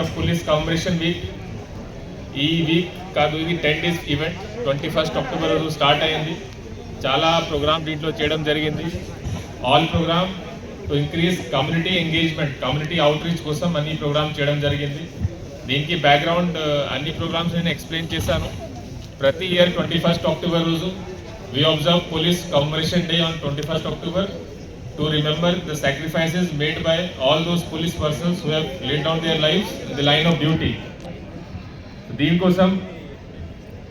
Of police commemoration week ఈ week కాదు ఇది ten days event twenty first October రోజు స్టార్ట్ అయింది. చాలా ప్రోగ్రామ్ దీంట్లో చేయడం జరిగింది. All programme to increase community engagement community outreach కోసం అన్ని ప్రోగ్రామ్ చేయడం జరిగింది. దీనికి బ్యాక్గ్రౌండ్ uh, అన్ని ప్రోగ్రామ్స్ నేను ఎక్స్ప్లెయిన్ చేశాను. ప్రతి ఇయర్ ట్వంటీ ఫస్ట్ అక్టోబర్ రోజు we observe police commemoration day on twenty first October to remember the sacrifices made by all those police persons who have laid down their lives in the line of duty. దీనికోసం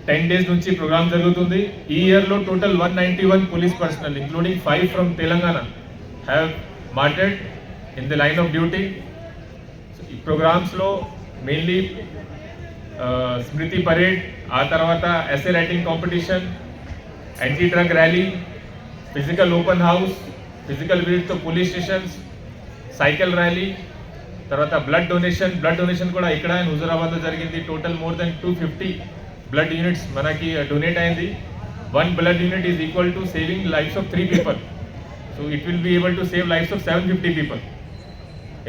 ten days నుంచి programme జరుగుతుంది ఈ ఇయర్లో total one ninety one police personnel including five from Telangana have martyred in the line of duty ఈ ప్రోగ్రామ్స్లో mainly స్మృతి parade ఆ తర్వాత essay writing competition anti drug rally physical open house physical విజిట్తో police stations cycle rally తర్వాత blood donation. Blood donation కూడా ఇక్కడ హుజురాబాద్లో జరిగింది. Total more than two fifty blood units మనకి uh, డొనేట్ అయింది. One blood unit is equal to saving lives of three people. So it will be able to save lives of seven fifty people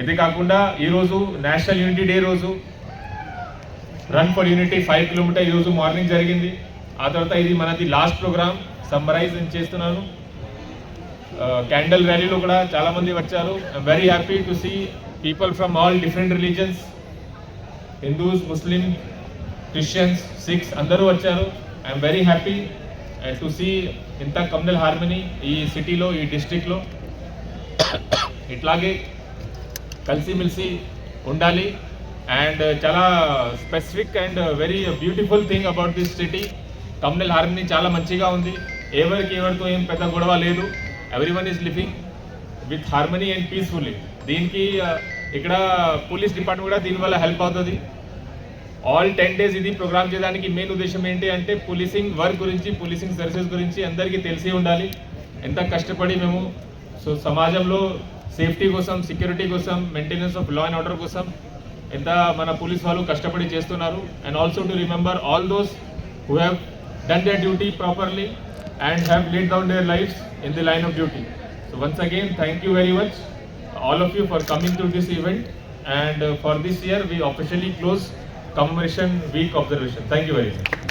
ఇది కాకుండా ఈరోజు national unity day రోజు run for unity five kilometer ఈరోజు morning జరిగింది. ఆ తర్వాత ఇది మనది లాస్ట్ ప్రోగ్రామ్. సమ్మరైజ్ నేను చేస్తున్నాను. క్యాండల్ ర్యాలీలో కూడా చాలామంది వచ్చారు. I'm very happy to see people from all different religions Hindus Muslim Christians Sikhs అందరూ వచ్చారు. I'm very happy to see ఇంత కమ్నల్ హార్మనీ ఈ సిటీలో ఈ డిస్టిక్లో ఇట్లాగే కలిసిమెలిసి ఉండాలి. అండ్ uh, చాలా specific and very beautiful thing about this city communal harmony చాలా మంచిగా ఉంది. ఎవరికి ఎవరితో ఏం పెద్ద గొడవ లేదు. Everyone living with harmony and peacefully దీనికి ఇక్కడ పోలీస్ డిపార్ట్మెంట్ కూడా దీనివల్ల హెల్ప్ అవుతుంది. ఆల్ టెన్ డేస్ ఇది ప్రోగ్రామ్ చేయడానికి మెయిన్ ఉద్దేశం ఏంటి అంటే పోలీసింగ్ వర్క్ గురించి పోలీసింగ్ సర్వీసెస్ గురించి అందరికీ తెలిసి ఉండాలి. ఎంత కష్టపడి మేము సో సమాజంలో సేఫ్టీ కోసం సెక్యూరిటీ కోసం maintenance of law and order కోసం ఎంత మన పోలీస్ వాళ్ళు కష్టపడి చేస్తున్నారు. And also to remember all those who have done the duty properly and have laid down their lives in the line of duty. So once again, thank you very much, all of you for coming to this event. And uh, for this year, we officially close commemoration week observation. Thank you very much.